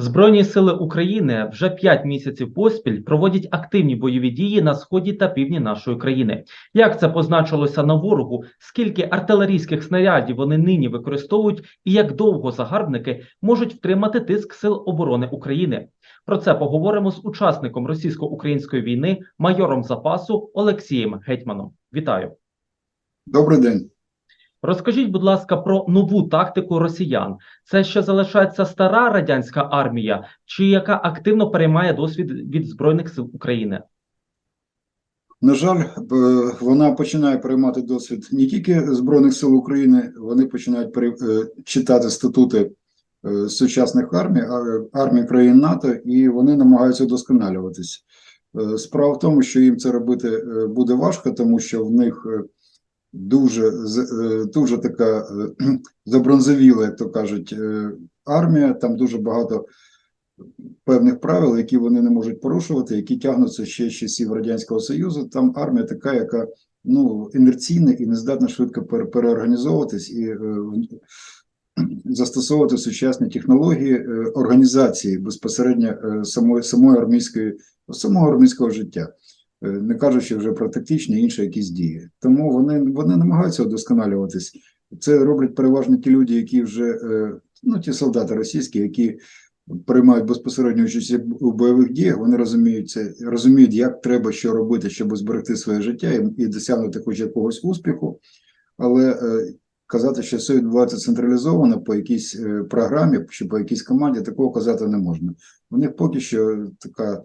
Збройні сили України вже 5 місяців поспіль проводять активні бойові дії на сході та півдні нашої країни. Як це позначилося на ворогу? Скільки артилерійських снарядів вони нині використовують, і як довго загарбники можуть втримати тиск сил оборони України? Про це поговоримо з учасником російсько-української війни, майором запасу Олексієм Гетьманом. Вітаю. Добрий день. Розкажіть, будь ласка, про нову тактику росіян. Це ще залишається стара радянська армія, чи яка активно переймає досвід від збройних сил України? На жаль, вона починає приймати досвід не тільки Збройних сил України, вони починають е, читати статути е, сучасних армій, армій країн НАТО, і вони намагаються вдосконалюватись. Е, Справа в тому, що їм це робити буде важко, тому що в них дуже, е, дуже така е, забронзовіла, як то кажуть, е, армія. Там дуже багато певних правил, які вони не можуть порушувати, які тягнуться ще з часів Радянського Союзу. Там армія така, яка ну інерційна і не здатна швидко пере- переорганізовуватись і застосовувати сучасні технології організації безпосередньо самої самої армійської самого армійського життя. Е, Не кажучи вже про тактичні інші якісь дії, тому вони вони намагаються вдосконалюватись. Це роблять переважно ті люди, які вже е, ну ті солдати російські, які приймають безпосередньо участь у бойових діях, вони розуміють це, розуміють, як треба що робити, щоб зберегти своє життя і, і досягнути хоч якогось успіху. Але е, казати, що все відбувається централізовано по якійсь програмі чи по якійсь команді, такого казати не можна. У них поки що така,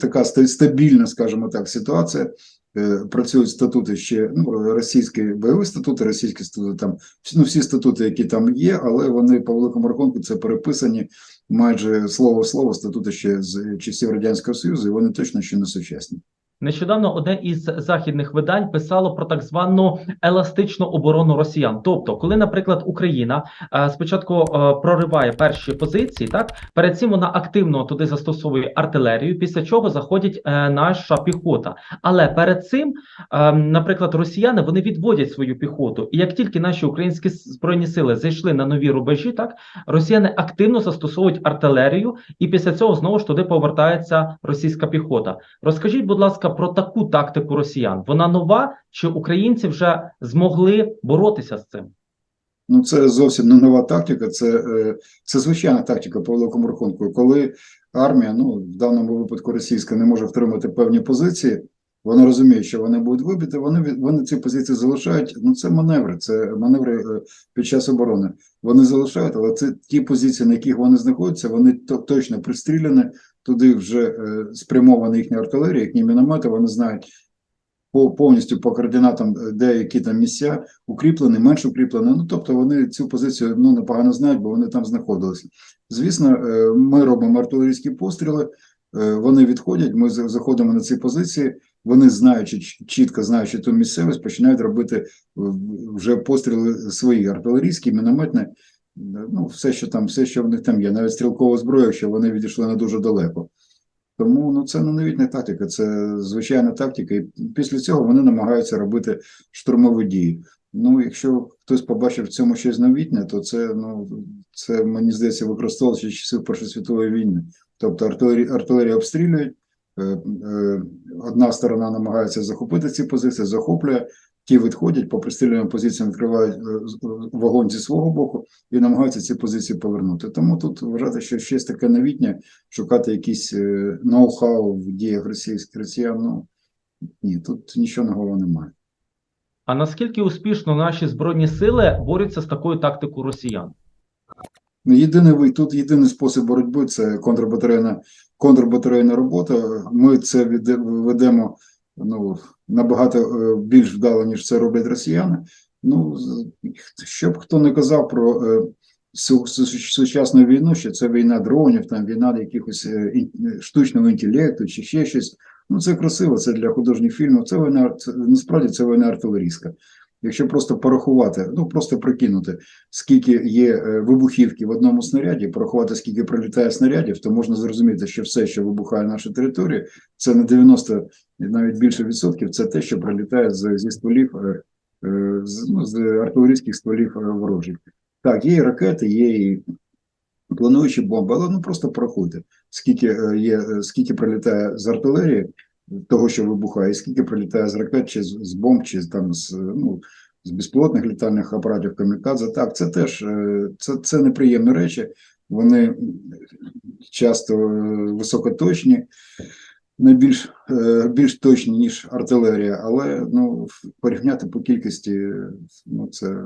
така стабільна, скажімо так, ситуація. Е, Працюють статути ще ну, російські бойові статути, російські статути там ну, всі статути, які там є, але вони по великому рахунку це переписані майже слово слово статути ще з часів Радянського Союзу, і вони точно ще не сучасні. Нещодавно одне із західних видань писало про так звану еластичну оборону росіян. Тобто, коли, наприклад, Україна е, спочатку е, прориває перші позиції, так перед цим вона активно туди застосовує артилерію, після чого заходить е, наша піхота. Але перед цим, наприклад, росіяни вони відводять свою піхоту, і як тільки наші українські збройні сили зайшли на нові рубежі, так росіяни активно застосовують артилерію, і після цього знову ж туди повертається російська піхота. Розкажіть, будь ласка, про таку тактику росіян. Вона нова, чи українці вже змогли боротися з цим? Ну, це зовсім не нова тактика, це, е, це звичайна тактика по великому рахунку. Коли армія, ну в даному випадку російська, не може втримати певні позиції, вона розуміє, що вони будуть вибиті, вони вони ці позиції залишають. Ну це маневри, це маневри е, під час оборони. Вони залишають, але це ті позиції, на яких вони знаходяться, вони точно пристріляні. Туди вже е, спрямована їхня артилерія, їхні міномети. Вони знають по повністю по координатам, е, де які там місця укріплені, менш укріплені. Ну тобто вони цю позицію ну непогано знають, бо вони там знаходилися. Звісно, е, ми робимо артилерійські постріли. Вони відходять. Ми заходимо на ці позиції. Вони знаючи чітко знаючи ту місцевість, починають робити вже постріли свої артилерійські, мінометні. Ну, все, що там, все, що в них там є, навіть стрілкова зброя, якщо вони відійшли не дуже далеко. Тому ну це не новітня тактика, це звичайна тактика. І після цього вони намагаються робити штурмові дії. Ну, якщо хтось побачив в цьому щось новітнє, то це ну це мені здається використовувалося часів Першої світової війни. Тобто артилерія, артилерія обстрілюють, е, е, одна сторона намагається захопити ці позиції, захоплює, ті відходять по пристрілюваним позиціям, відкривають е, вогонь зі свого боку і намагаються ці позиції повернути. Тому тут вважати, що щось таке новітнє, шукати якісь е, ноу-хау в діях російських росіян. Ну ні, тут нічого нового немає. А наскільки успішно наші збройні сили борються з такою тактикою росіян? Ну, єдиний тут єдиний спосіб боротьби це контрбатарейна, контрбатарейна робота. Ми це ведемо ну, набагато е, більш вдало, ніж це роблять росіяни. Ну, щоб хто не казав про е, су- су- сучасну війну, що це війна дронів, там війна якихось е, штучного інтелекту чи ще щось. Ну, це красиво, це для художніх фільмів. Це війна, це, насправді це війна артилерійська. Якщо просто порахувати, ну просто прикинути, скільки є е, вибухівки в одному снаряді, порахувати, скільки прилітає снарядів, то можна зрозуміти, що все, що вибухає на нашій території, це на 90, навіть більше відсотків, це те, що прилітає з, зі стволів, е, е, з, ну, з артилерійських стволів ворожих. Так, є і ракети, є і плануючи бомби, але ну просто порахуйте, скільки є, скільки прилітає з артилерії, того, що вибухає, і скільки прилітає з ракет, чи з, з бомб, чи там з, ну, з безпілотних літальних апаратів камікадзе. Так, це теж е, це, це неприємні речі. Вони часто е, високоточні, найбільш е, більш точні, ніж артилерія, але ну, порівняти по кількості, ну це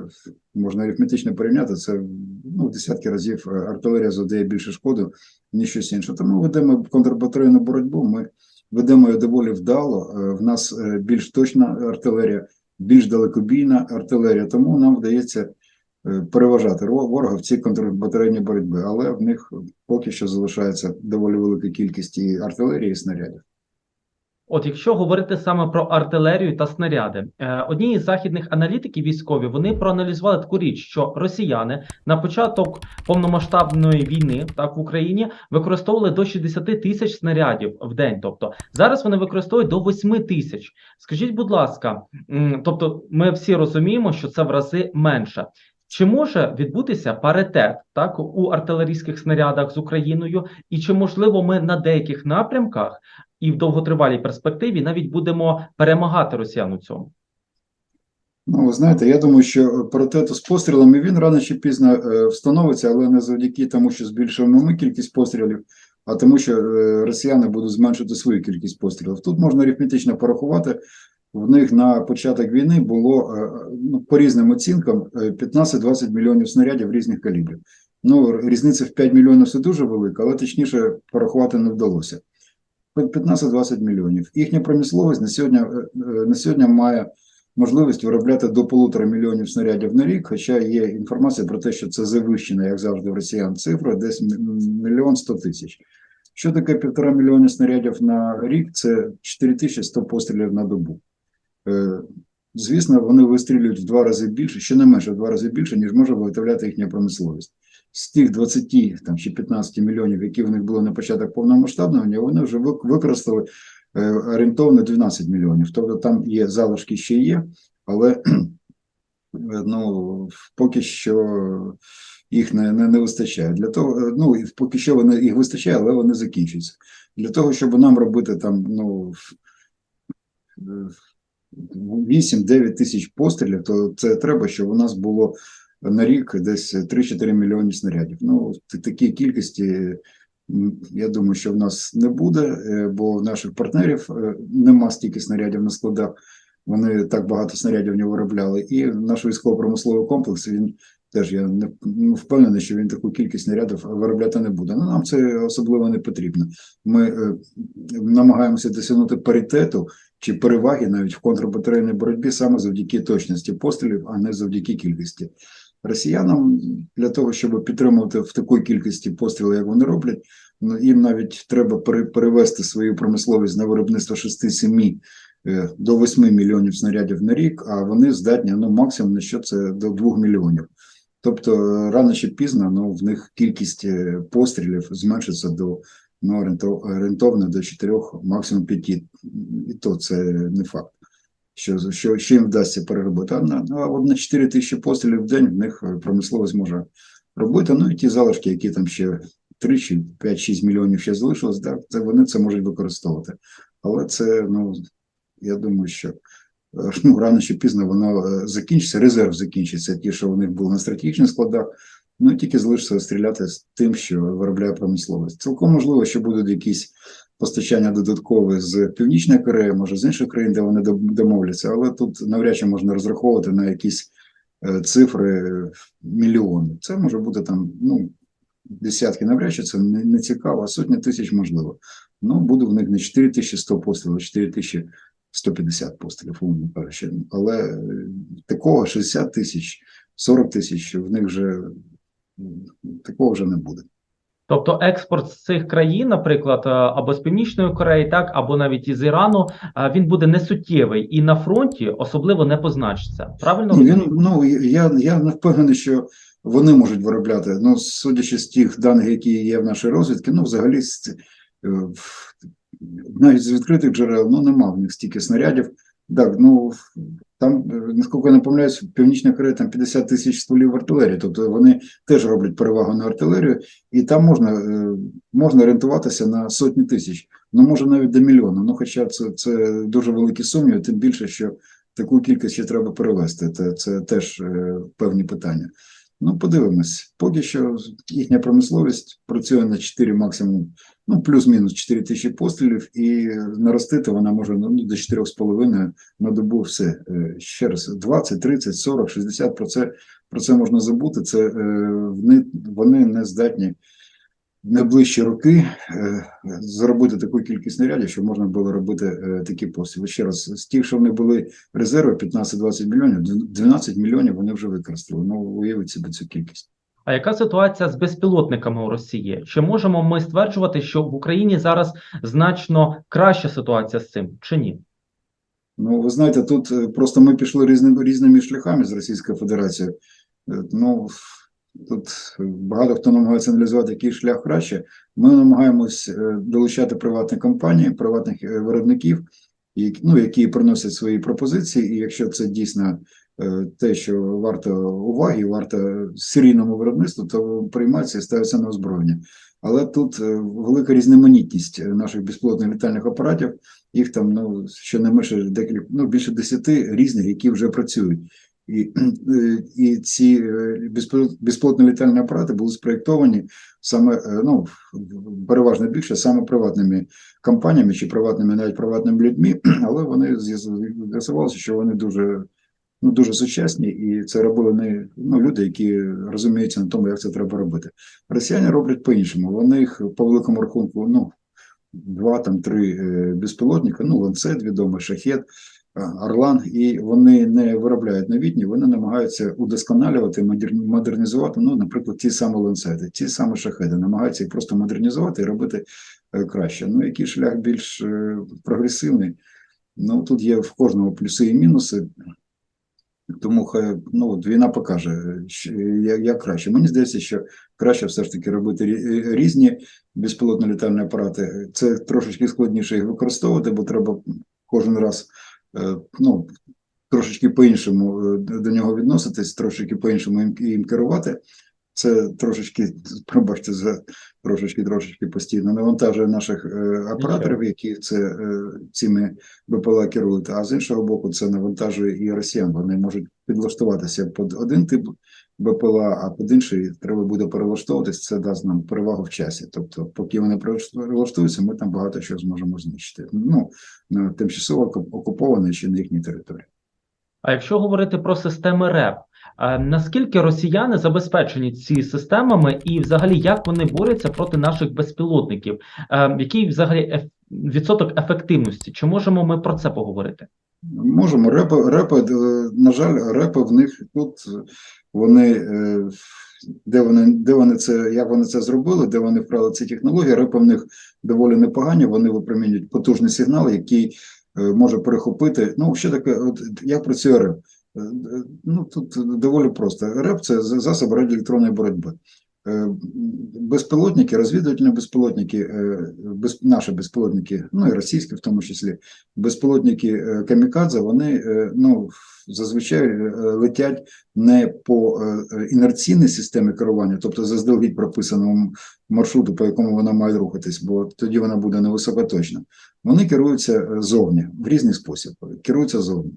можна арифметично порівняти, це ну, в десятки разів артилерія завдає більше шкоди, ніж щось інше. Тому ведемо контрбатарейну боротьбу. Ми ведемо її доволі вдало. Е, В нас е, більш точна артилерія, більш далекобійна артилерія, тому нам вдається е, переважати ворога в цій контрбатарейній боротьбі, але в них поки що залишається доволі велика кількість і артилерії, і снарядів. От якщо говорити саме про артилерію та снаряди, е, одні із західних аналітиків військові вони проаналізували таку річ, що росіяни на початок повномасштабної війни так в Україні використовували до 60 тисяч снарядів в день. Тобто зараз вони використовують до 8 тисяч. Скажіть, будь ласка, тобто ми всі розуміємо, що це в рази менше. Чи може відбутися паритет так у артилерійських снарядах з Україною, і чи можливо ми на деяких напрямках і в довготривалій перспективі навіть будемо перемагати росіян у цьому. Ну, ви знаєте, я думаю, що паритету з пострілами він рано чи пізно е, встановиться, але не завдяки тому, що збільшуємо ми кількість пострілів, а тому, що е, росіяни будуть зменшити свою кількість пострілів. Тут можна арифметично порахувати. В них на початок війни було е, ну, по різним оцінкам е, 15-20 мільйонів снарядів різних калібрів. Ну, різниця в 5 мільйонів це дуже велика, але точніше порахувати не вдалося. 15-20 мільйонів. Їхня промисловість на сьогодні, е, е, на сьогодні має можливість виробляти до полутора мільйонів снарядів на рік, хоча є інформація про те, що це завищена, як завжди, в росіян цифра, десь мільйон сто тисяч. Що таке півтора мільйона снарядів на рік? Це 4100 пострілів на добу. Е, Звісно, вони вистрілюють в два рази більше, щонайменше в два рази більше, ніж може виготовляти їхня промисловість. З тих 20 там, чи 15 мільйонів, які в них були на початок повномасштабного, вони вже використали е, орієнтовно 12 мільйонів. Тобто там є залишки ще є, але е, ну, поки що їх не, не, не вистачає. Для того, ну, поки що вони їх вистачає, але вони закінчуються. Для того, щоб нам робити там, ну, 8-9 тисяч пострілів, то це треба, щоб у нас було на рік десь 3-4 мільйони снарядів. Ну, в такій кількості, я думаю, що в нас не буде, е, бо в наших партнерів е, нема стільки снарядів на складах. Вони так багато снарядів не виробляли. І наш військово-промисловий комплекс він теж я не ну, впевнений, що він таку кількість снарядів виробляти не буде. Ну нам це особливо не потрібно. Ми е, намагаємося досягнути паритету чи переваги навіть в контрбатарейній боротьбі саме завдяки точності пострілів, а не завдяки кількості. Росіянам для того, щоб підтримувати в такій кількості пострілів, як вони роблять, ну, їм навіть треба перевести свою промисловість на виробництво 6-7 е, до 8 мільйонів снарядів на рік, а вони здатні ну, максимум на що це до 2 мільйонів. Тобто е, рано чи пізно ну, в них кількість е, пострілів зменшиться до ну, орієнтовно до 4, максимум 5. І то це не факт, що, що, що їм вдасться переробити. А на, ну, а от на 4 тисячі пострілів в день в них е, промисловість може робити. Ну і ті залишки, які там ще 3 чи 5-6 мільйонів ще залишилось, так, це вони це можуть використовувати. Але це, ну, я думаю, що е, ну, рано чи пізно воно е, закінчиться, резерв закінчиться, ті, що них були на стратегічних складах, ну тільки залишиться стріляти з тим, що виробляє промисловість. Цілком можливо, що будуть якісь постачання додаткові з Північної Кореї, може з інших країн, де вони домовляться, але тут навряд чи можна розраховувати на якісь е, цифри мільйони. Це може бути там, ну, десятки, навряд чи це не, не цікаво, а сотні тисяч можливо. Ну, буде в них не 4100 пострілів, а 4150 пострілів, умовно кажучи. Але е, такого 60 тисяч, 40 тисяч в них вже такого вже не буде. Тобто експорт з цих країн, наприклад, е, або з Північної Кореї, так або навіть із Ірану, е, він буде несуттєвий і на фронті особливо не позначиться. Правильно Ні, він, ну, я, я не впевнений, що вони можуть виробляти. Ну, судячи з тих даних, які є в нашій розвідці, ну, взагалі, е, навіть з відкритих джерел, ну, нема в них стільки снарядів. Так, ну, Там, е, наскільки я не помиляюсь, Північна Корея там 50 тисяч стволів артилерії, тобто вони теж роблять перевагу на артилерію, і там можна, е, можна орієнтуватися на сотні тисяч, ну може навіть до мільйона. Ну, хоча це, це дуже великі сумніви, тим більше, що таку кількість ще треба перевести. Це, це теж е, певні питання. Ну, подивимось. Поки що їхня промисловість працює на 4 максимум, ну, плюс-мінус 4 тисячі пострілів, і наростити вона може ну, до 4,5 на добу все. Е, Ще раз, 20, 30, 40, 60, про це, про це можна забути. Це е, вони, вони не здатні найближчі роки е, зробити таку кількість снарядів, щоб можна було робити е, такі постріли. Ще раз, з тих, що вони були резерви 15-20 мільйонів, 12 мільйонів вони вже використали. Ну, уявіть собі цю кількість. А яка ситуація з безпілотниками у Росії? Чи можемо ми стверджувати, що в Україні зараз значно краща ситуація з цим, чи ні? Ну, ви знаєте, тут е, просто ми пішли різними, різними шляхами з Російською Федерацією. Ну, тут багато хто намагається аналізувати, який шлях краще. Ми намагаємось е, долучати приватні компанії, приватних е, виробників, ну, які приносять свої пропозиції, і якщо це дійсно е, те, що варто уваги, варто серійному виробництву, то приймається і ставиться на озброєння. Але тут велика різноманітність наших безпілотних літальних апаратів. Їх там ну щонайменше декілька, ну більше десяти різних, які вже працюють. І, е, і ці е, безпілотні літальні апарати були спроєктовані саме е, ну переважно більше саме приватними компаніями чи приватними, навіть приватними людьми, але вони з'ясу- з'ясувалося, що вони дуже ну дуже сучасні, і це робили не ну люди, які розуміються на тому, як це треба робити. Росіяни роблять по-іншому. Вони їх по великому рахунку, ну два там три безпілотника, ну ланцет відомий, шахет, Орлан, і вони не виробляють новітні, вони намагаються удосконалювати, модернізувати. Ну, наприклад, ті самі ланцети, ті самі шахеди, намагаються їх просто модернізувати і робити е, краще. Ну, який шлях більш е, прогресивний? Ну тут є в кожному плюси і мінуси. Тому хай ну війна покаже, як, краще. Мені здається, що краще все ж таки робити різні безпілотні літальні апарати. Це трошечки складніше їх використовувати, бо треба кожен раз е, ну, трошечки по-іншому е, до нього відноситись, трошечки по-іншому їм керувати. Це трошечки, пробачте, за трошечки, трошечки постійно навантажує наших е, операторів, які це е, цими БПЛА керують. А з іншого боку, це навантажує і росіян. Вони можуть підлаштуватися під один тип БПЛА, а під інший треба буде перелаштовуватись. Це дасть нам перевагу в часі. Тобто, поки вони перелаштуються, ми там багато що зможемо знищити. Ну на тимчасово окуп- окупованій чи на їхній території. А якщо говорити про системи РЕП, е, наскільки росіяни забезпечені ці системами, і взагалі як вони борються проти наших безпілотників? Е, Який взагалі відсоток ефективності? Чи можемо ми про це поговорити? Можемо репи, репи, е, на жаль, репи в них тут е, вони е, де вони, де вони це, як вони це зробили, де вони вкрали ці технології, репи в них доволі непогані. Вони випромінюють потужний сигнал, який може перехопити. Ну, що таке, от як працює реп? Ну тут доволі просто. Реп це за- засоб радіоелектронної боротьби. Е, Безпілотники, розвідувальні безпілотники, е, без, наші безпілотники, ну і російські в тому числі, безпілотники е, камікадзе, вони ну, зазвичай летять не по інерційній системі керування, тобто заздалегідь прописаному маршруту, по якому вона має рухатись, бо тоді вона буде невисокоточна. Вони керуються зовні в різний спосіб, керуються зовні.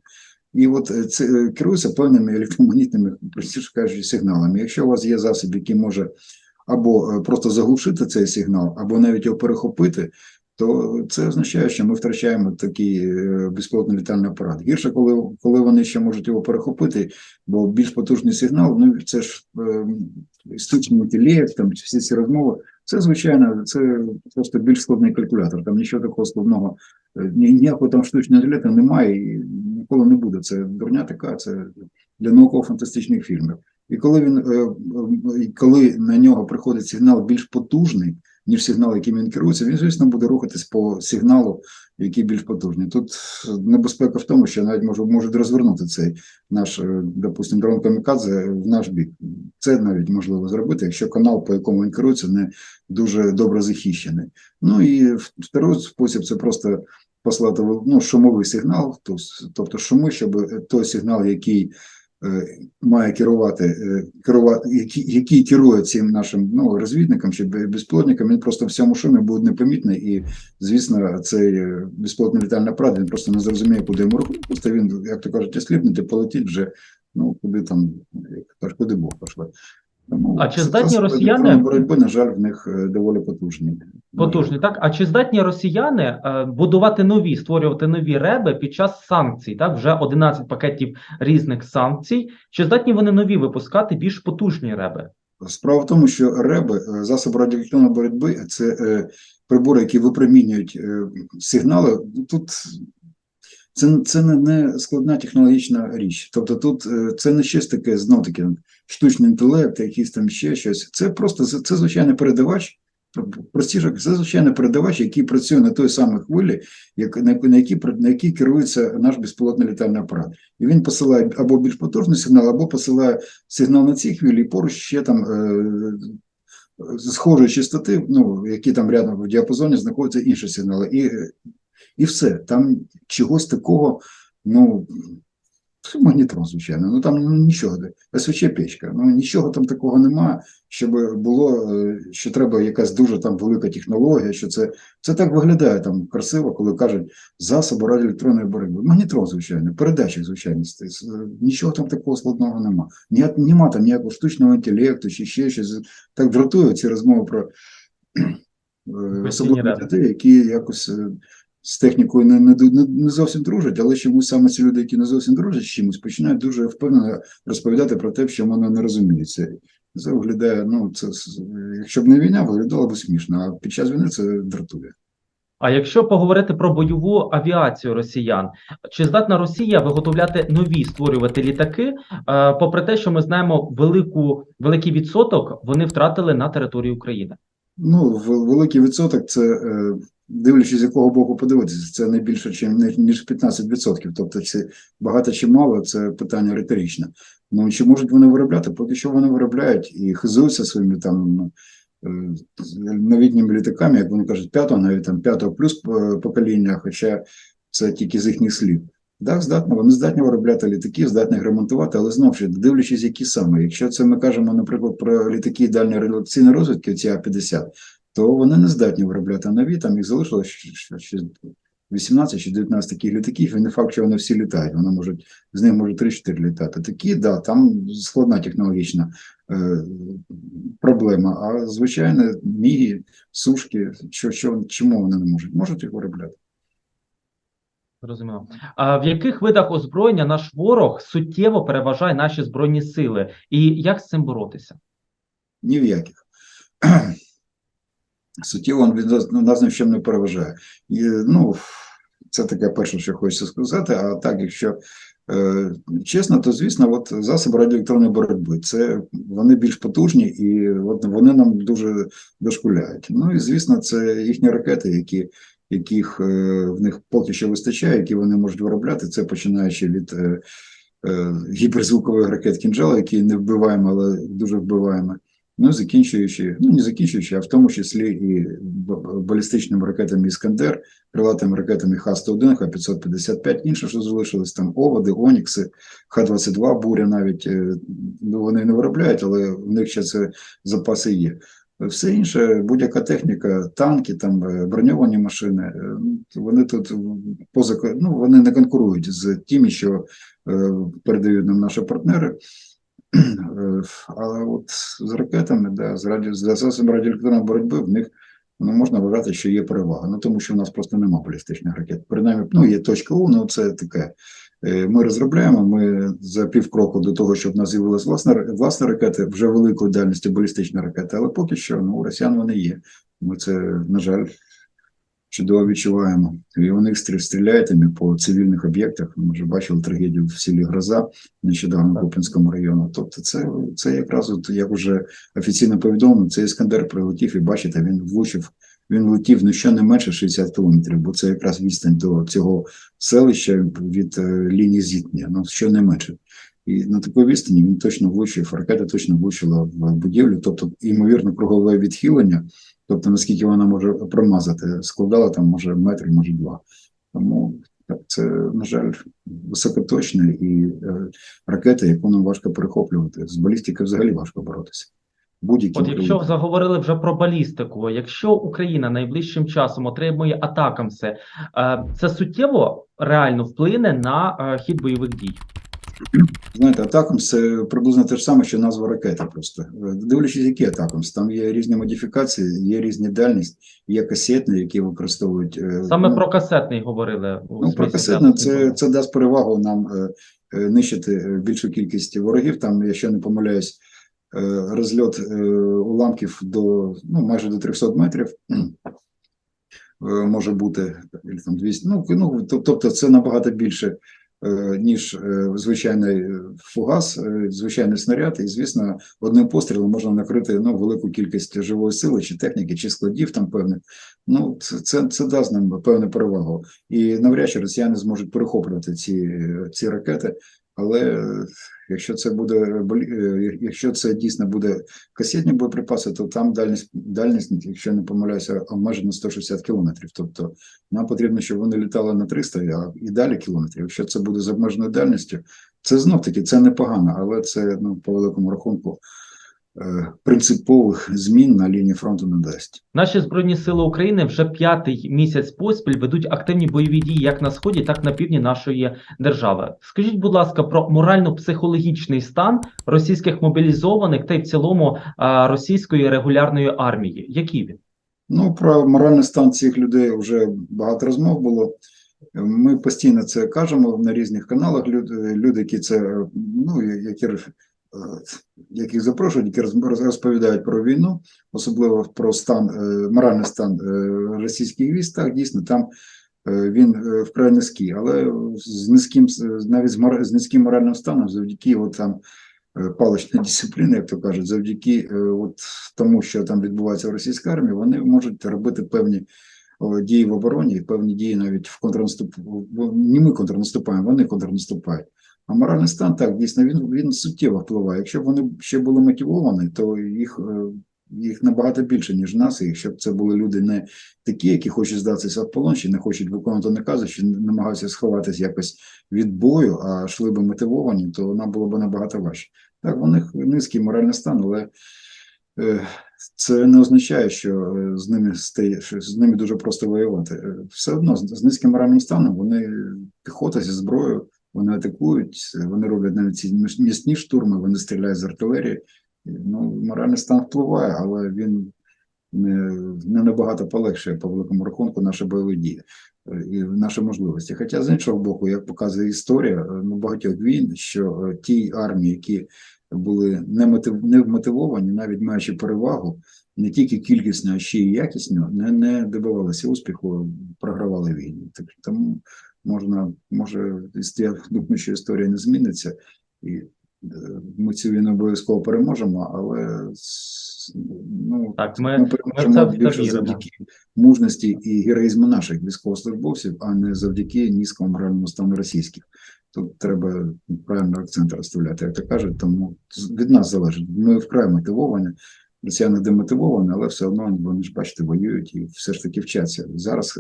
І от е, це е, керуються певними електромагнітними, простіше кажучи, сигналами. Якщо у вас є засіб, який може або е, просто заглушити цей сигнал, або навіть його перехопити, то це означає, що ми втрачаємо такий безпілотний літальний апарат. Гірше, коли, коли вони ще можуть його перехопити, бо більш потужний сигнал, ну це ж істочник Мотілєв, там всі ці розмови. Це звичайно, це просто більш складний калькулятор. Там нічого такого складного, ні- ніякого там штучного інтелекту немає ніколи не буде. Це дурня така, це для науково-фантастичних фільмів. І коли він е, е, коли на нього приходить сигнал більш потужний, ніж сигнал, яким він керується, він, звісно, буде рухатись по сигналу, який більш потужний. Тут небезпека в тому, що навіть може, можуть розвернути цей наш, е, допустимо, дрон камікадзе в наш бік. Це навіть можливо зробити, якщо канал, по якому він керується, не дуже добре захищений. Ну і второй спосіб це просто послати ну, шумовий сигнал, то- тобто шуми, щоб е, той сигнал, який е, має керувати, е, керувати який, який керує цим нашим ну, розвідникам чи бе- безпілотникам, він просто в цьому шумі буде непомітний. І, звісно, цей безпілотний літальний апарат він просто не зрозуміє, куди йому рухати. Просто він, як то кажуть, осліпнути, полетить вже ну, куди там, як куди Бог пошле. Тому А чи здатні росіяни- боротьби, на жаль, в них е, доволі потужні. Потужні, так? А чи здатні росіяни е, будувати нові, створювати нові реби під час санкцій? Так, вже 11 пакетів різних санкцій. Чи здатні вони нові випускати більш потужні реби? Справа в тому, що реби, е, засоби радіоелектронної боротьби, це прибори, які випромінюють сигнали. Тут це, це не, складна технологічна річ. Тобто тут е, це не щось таке, знов таки, штучний інтелект, якийсь там ще щось. Це просто це, звичайний передавач. Простіше, це звичайний передавач, який працює на той самій хвилі, як, на, якій, на якій керується наш безпілотний літальний апарат. І він посилає або більш потужний сигнал, або посилає сигнал на цій хвилі, і поруч ще там е, схожої частоти, ну, які там рядом в діапазоні знаходяться інші сигнали. І, і все. Там чогось такого, ну, магнітрон, звичайно. Ну там ну, нічого. СВЧ печка. Ну нічого там такого немає, щоб було, е, що треба якась дуже там велика технологія, що це, це так виглядає там красиво, коли кажуть засоби радіоелектронної боротьби. Магнітрон, звичайно, передатчик, звичайно. Нічого там такого складного нема. Ні, нема там ніякого штучного інтелекту чи ще щось. Так дратують ці розмови про е, особливо дітей, які якось. З технікою не, не, не, не зовсім дружать, але чомусь саме ці люди, які не зовсім дружать з чимось, починають дуже впевнено розповідати про те, що вони не розуміють. Це, це виглядає, ну, це, якщо б не війна, виглядало б смішно, а під час війни це дратує. А якщо поговорити про бойову авіацію росіян, чи здатна Росія виготовляти нові створювати літаки, е, попри те, що ми знаємо велику великий відсоток вони втратили на території України? Ну, великий відсоток це, е, дивлячись, з якого боку подивитися, це не більше, ніж 15%. Тобто, це багато чи мало, це питання риторичне. Ну, чи можуть вони виробляти? Поки що вони виробляють і хизуються своїми там е, новітніми літаками, як вони кажуть, п'ятого, навіть там п'ятого плюс е, покоління, хоча це тільки з їхніх слів. Так, здатні, вони здатні виробляти літаки, здатні їх ремонтувати, але знову ж дивлячись, які саме. Якщо це ми кажемо, наприклад, про літаки дальньої реляційної розвідки, ці А-50, то вони не здатні виробляти нові, там їх залишилось ще- ще- ще 18 чи 19 таких літаків, і не факт, що вони всі літають, вони можуть, з них може 3-4 літати. Такі, да, там складна технологічна е, проблема, а звичайно, міги, сушки, що, що, чому вони не можуть? Можуть їх виробляти. Зрозуміло. А в яких видах озброєння наш ворог суттєво переважає наші збройні сили, і як з цим боротися? Ні в яких. Суттєво він ну, нас ні в чому не переважає. І, ну, це таке перше, що хочеться сказати. А так, якщо е, чесно, то звісно, от засоби радіоелектронної боротьби. Це вони більш потужні і от вони нам дуже дошкуляють. Ну і звісно, це їхні ракети, які. Яких е, в них поки що вистачає, які вони можуть виробляти, це починаючи від е, е, гіперзвукових ракет кінжала, які не вбиваємо, але дуже вбиваємо. Ну, закінчуючи, ну не закінчуючи, а в тому числі і балістичними ракетами Іскандер, крилатими ракетами Х-101, Х-555, інше, що залишилось там Оводи, Онікси, Х-22, буря навіть е, ну, вони не виробляють, але в них ще це запаси є. Все інше, будь-яка техніка, танки, там е, броньовані машини, е, вони тут поза ну, вони не конкурують з тими, що передають нам наші партнери. Е, Але от з ракетами, да, з раді... з засобами радіоелектронної боротьби в них ну, можна вважати, що є перевага. Ну тому що в нас просто немає балістичних ракет. Принаймні, ну є точка У, ну це таке. Е, Ми розробляємо. Ми за півкроку до того, щоб в нас з'явилась власна власна ракети, вже великої дальності балістичні ракети, але поки що ну, у росіян вони є. Ми це, на жаль, чудово відчуваємо. І вони стрі- стріляють по цивільних об'єктах. Ми вже бачили трагедію в селі Гроза нещодавно в Куп'янському районі. Тобто, це, це якраз от, як вже офіційно повідомлено, це Іскандер прилетів і бачите, він влучив. Він летів ну менше 60 кілометрів, бо це якраз відстань до цього селища від е, лінії зіткнення, ну що не менше. І на такій відстані він точно влучив, ракета точно влучила в будівлю, тобто, ймовірно, кругове відхилення, тобто наскільки вона може промазати, складала там може метр, може два. Тому це, на жаль, високоточне і е, ракета, яку нам важко перехоплювати. З балістики взагалі важко боротися. Будь-які От якщо заговорили вже про балістику, якщо Україна найближчим часом отримує атакамси, е, це суттєво реально вплине на е, хід бойових дій. Знаєте, атакам це приблизно те ж саме, що назва ракети. Просто дивлячись, які атакам, там є різні модифікації, є різні дальність, є касетні, які використовують е, Саме ну, про касетний говорили. Ну, про касетне це, це дасть перевагу нам е, е, нищити більшу кількість ворогів. Там, якщо не помиляюсь, розльот уламків до ну, майже до 300 метрів може бути там 200. Ну, ну тобто, це набагато більше. Е, Ніж е, звичайний е, фугас, звичайний снаряд, і звісно, одним пострілом можна накрити ну велику кількість живої сили, чи техніки, чи складів там певних. Ну це, це дасть нам певну перевагу. І навряд чи росіяни зможуть перехоплювати ці, ці ракети. Але якщо це буде е, якщо це дійсно буде касетні боєприпаси, то там дальність, дальність, якщо не помиляюся, обмежена 160 кілометрів. Тобто нам потрібно, щоб вони літали на 300 а і далі кілометрів. Якщо це буде з обмеженою дальністю, це знов таки це непогано, але це ну по великому рахунку принципових змін на лінії фронту не дасть. Наші збройні сили України вже п'ятий місяць поспіль ведуть активні бойові дії як на сході, так і на півдні нашої держави. Скажіть, будь ласка, про морально-психологічний стан російських мобілізованих та й в цілому російської регулярної армії. Який він? Ну, про моральний стан цих людей вже багато розмов було. Ми постійно це кажемо на різних каналах. Люди, люди які це ну які е, яких запрошують, які роз- розповідають про війну, особливо про стан е, моральний стан е, російських військ. Так, дійсно, там е, він е, вкрай низький, але з низьким навіть з, низьким моральним станом, завдяки от там е, дисципліни, як то кажуть, завдяки е, от тому, що там відбувається в російській армії, вони можуть робити певні дії в обороні, певні дії навіть в контрнаступ. Не ми контрнаступаємо, вони контрнаступають. А моральний стан так дійсно він, він суттєво впливає. Якщо б вони ще були мотивовані, то їх, е, їх набагато більше, ніж нас. І якщо б це були люди не такі, які хочуть здатися в полон, чи не хочуть виконувати накази, чи намагаються сховатись якось від бою, а йшли б мотивовані, то нам було б набагато важче. Так, у них низький моральний стан, але е, це не означає, що е, з ними стає, що з ними дуже просто воювати. Все одно з низьким моральним станом вони піхота зі зброєю, вони атакують, вони роблять навіть ці міс- місні штурми, вони стріляють з артилерії. Ну, моральний стан впливає, але він не, не набагато полегшує по великому рахунку наші бойові дії е, і наші можливості. Хоча з іншого боку, як показує історія е, ну, багатьох війн, що е, ті армії, які були не вмотивовані, навіть маючи перевагу, не тільки кількісно, а ще й якісно, не, не добивалися успіху, програвали війни. Так тому можна, може, я думаю, що історія не зміниться, і е, ми цю війну обов'язково переможемо, але ну, Так, ми, ми ми переможемо це більше завдяки мужності і героїзму наших військовослужбовців, а не завдяки низькому моральному стану російських. Тут треба правильно акцент розставляти, як то кажуть, тому від нас залежить. Ми вкрай мотивовані, росіяни демотивовані, але все одно вони ж бачите, воюють і все ж таки вчаться. Зараз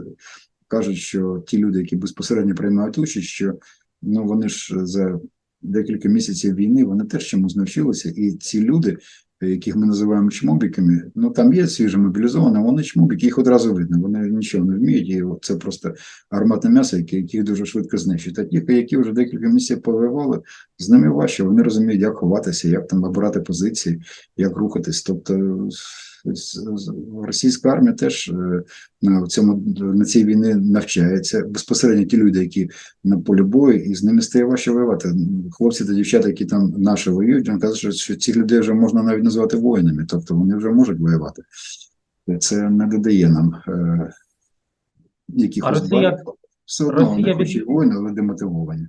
кажуть, що ті люди, які безпосередньо приймають участь, що ну вони ж за декілька місяців війни вони теж чомусь навчилися, і ці люди, яких ми називаємо чмобіками, ну там є свіжі мобілізовані, вони чмобіки, їх одразу видно. Вони нічого не вміють, і це просто гарматне м'ясо, яке яких дуже швидко знищують. А ті, які вже декілька місяців повоювали, з ними важче. Вони розуміють, як ховатися, як там обирати позиції, як рухатись. Тобто російська армія теж е, на цьому на цій війні навчається безпосередньо ті люди, які на полі бою, і з ними стає важче воювати. Хлопці та дівчата, які там наші воюють, вони кажуть, що, цих людей вже можна навіть назвати воїнами, тобто вони вже можуть воювати. Це не додає нам е, якихось Росія- Все одно Росія вони від- воїни, але демотивовані.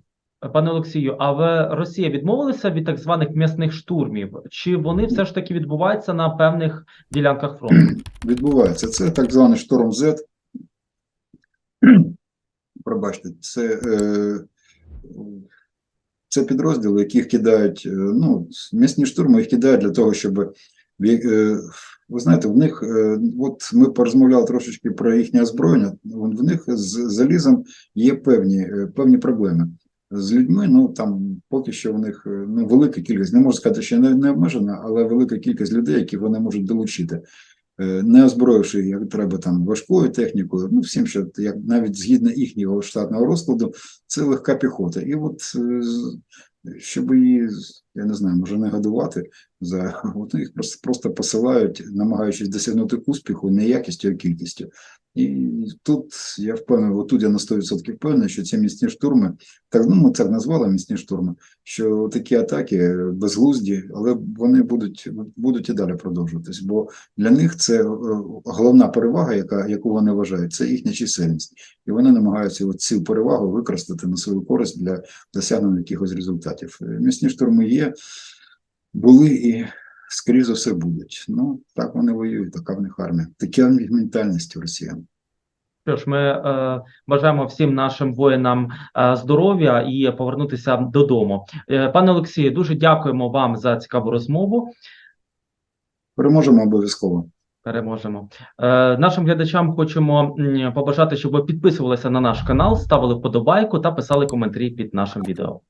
Пане Олексію, а ви Росія відмовилася від так званих м'ясних штурмів? Чи вони все ж таки відбуваються на певних ділянках фронту? відбувається. Це так званий шторм Z. Пробачте, це, е, це підрозділи, яких кидають, е, ну, м'ясні штурми їх кидають для того, щоб в е, ви знаєте, в них, от ми порозмовляли трошечки про їхнє озброєння. В них з залізом є певні, певні проблеми. З людьми, ну там поки що в них е, ну, велика кількість, не можу сказати, що не, не обмежена, але велика кількість людей, які вони можуть долучити. Е, Не озброївши як треба там важкою технікою, ну всім, що як навіть згідно їхнього штатного розкладу, це легка піхота. І от е, щоб її, я не знаю, може не годувати за от їх просто, просто посилають, намагаючись досягнути успіху не якістю, а кількістю. І тут я впевнений, от тут я на 100% впевнений, що ці міцні штурми, так ну ми так назвали міцні штурми, що такі атаки безглузді, але вони будуть, будуть і далі продовжуватись. Бо для них це е, головна перевага, яка яку вони вважають, це їхня чисельність, і вони намагаються цю перевагу використати на свою користь для досягнення якихось результатів. Міцні штурми є, були і скоріше за все будуть. Ну так вони воюють, така в них армія. Така ментальність у росіян. Що ж, ми е, бажаємо всім нашим воїнам е, здоров'я і повернутися додому. Е, пане Олексію, дуже дякуємо вам за цікаву розмову. Переможемо обов'язково. Переможемо. Е, нашим глядачам хочемо побажати, щоб ви підписувалися на наш канал, ставили вподобайку та писали коментарі під нашим відео.